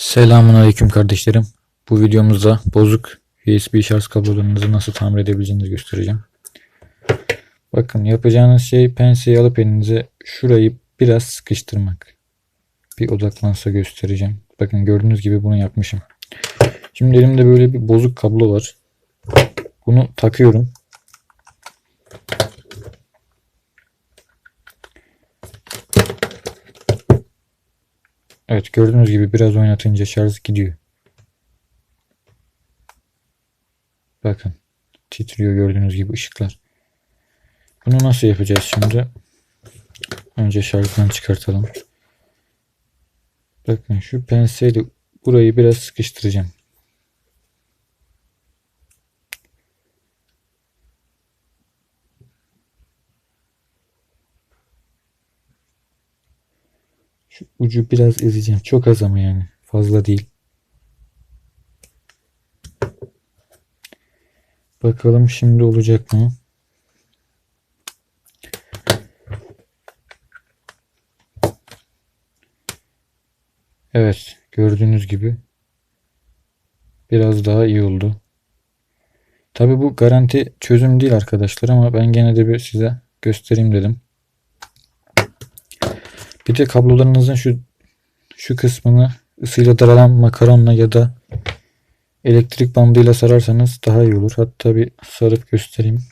Selamun Aleyküm kardeşlerim. Bu videomuzda bozuk USB şarj kablolarınızı nasıl tamir edebileceğinizi göstereceğim. Bakın yapacağınız şey penseyi alıp elinize şurayı biraz sıkıştırmak. Bir odaklansa göstereceğim. Bakın gördüğünüz gibi bunu yapmışım. Şimdi elimde böyle bir bozuk kablo var. Bunu takıyorum. Evet gördüğünüz gibi biraz oynatınca şarj gidiyor. Bakın titriyor gördüğünüz gibi ışıklar. Bunu nasıl yapacağız şimdi? Önce şarjdan çıkartalım. Bakın şu penseyle burayı biraz sıkıştıracağım. Şu ucu biraz ezeceğim. Çok az ama yani. Fazla değil. Bakalım şimdi olacak mı? Evet. Gördüğünüz gibi biraz daha iyi oldu. Tabi bu garanti çözüm değil arkadaşlar ama ben gene de bir size göstereyim dedim. Bir de kablolarınızın şu şu kısmını ısıyla daralan makaronla ya da elektrik bandıyla sararsanız daha iyi olur. Hatta bir sarıp göstereyim.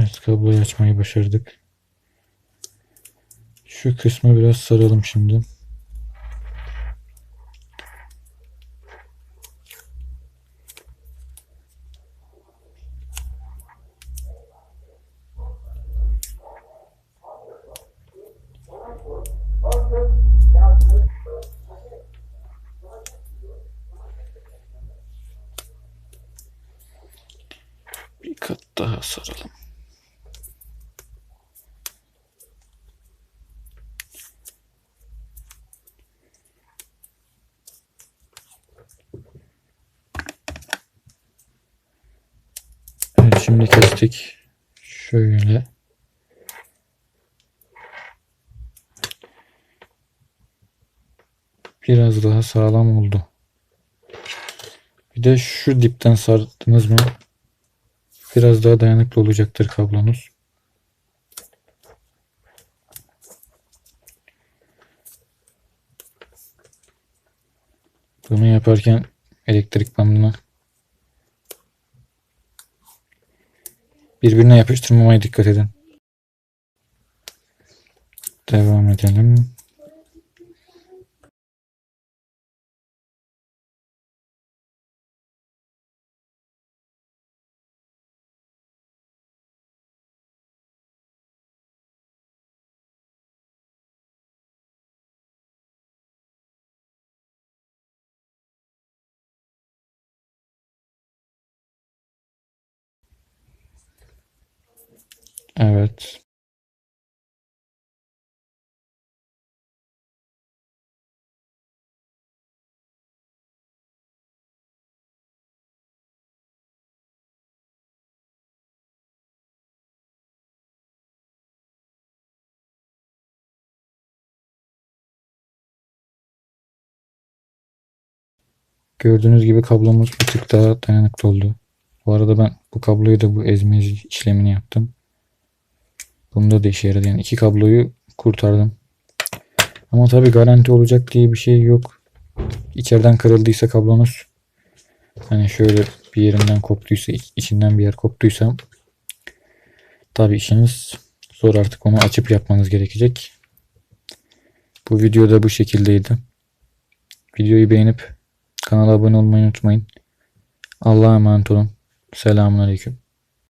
Evet kabloyu açmayı başardık. Şu kısmı biraz saralım şimdi. Bir kat daha saralım. Evet şimdi kestik. Şöyle. Biraz daha sağlam oldu. Bir de şu dipten sardınız mı biraz daha dayanıklı olacaktır kablonuz. Bunu yaparken elektrik bandını birbirine yapıştırmamaya dikkat edin. Devam edelim. Evet. Gördüğünüz gibi kablomuz bir tık daha dayanıklı oldu. Bu arada ben bu kabloyu da bu ezme işlemini yaptım. Bunda da işe yaradı. Yani iki kabloyu kurtardım. Ama tabi garanti olacak diye bir şey yok. İçeriden kırıldıysa kablonuz hani şöyle bir yerinden koptuysa içinden bir yer koptuysa tabi işiniz zor artık onu açıp yapmanız gerekecek. Bu videoda bu şekildeydi. Videoyu beğenip kanala abone olmayı unutmayın. Allah'a emanet olun. Selamun Aleyküm.